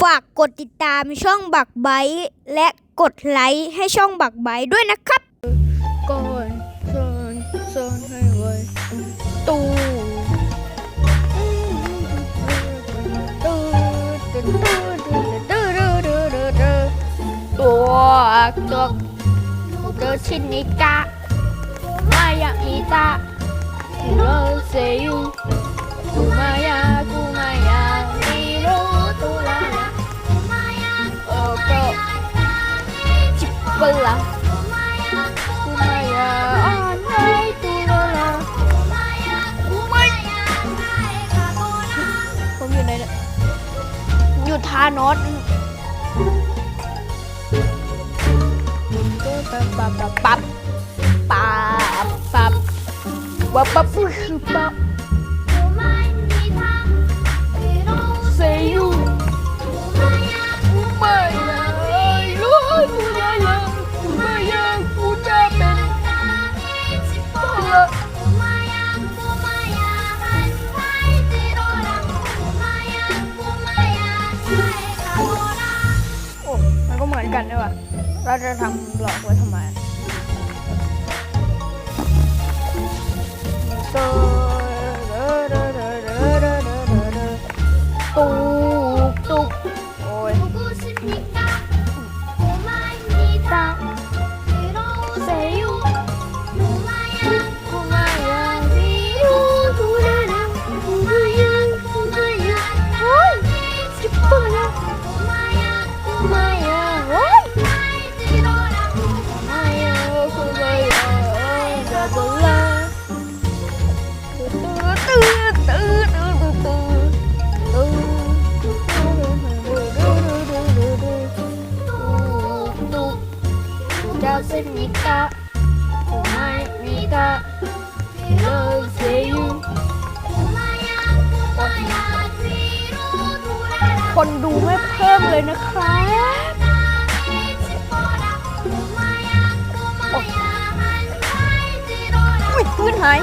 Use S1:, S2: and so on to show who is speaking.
S1: ฝากกดติดตามช่องบักไบท์และกดไลค์ให้ช่องบักไบท์ด้วยนะครับ
S2: ก่อนซ่อนซ่อนให้ไว้ตู้ตัวตัวเจอชินิกะมายาอิตะโรเซยุ จิปปะลา Kumaya anai tulala ผมอยู่ไหนเนี่ยอยู่ทานอสปั๊บปั๊บปั๊บปั๊บปั๊บปั๊บปั๊บปั๊บ เหมือนกันด้วยว่ะเราจะทำหลอกไว้ทำไมตุกตุกโอ้ย せに来たお前にだ Hello, say you คนดูไม่เพิ่มเลยนะคะโอ้ยพื้นหาย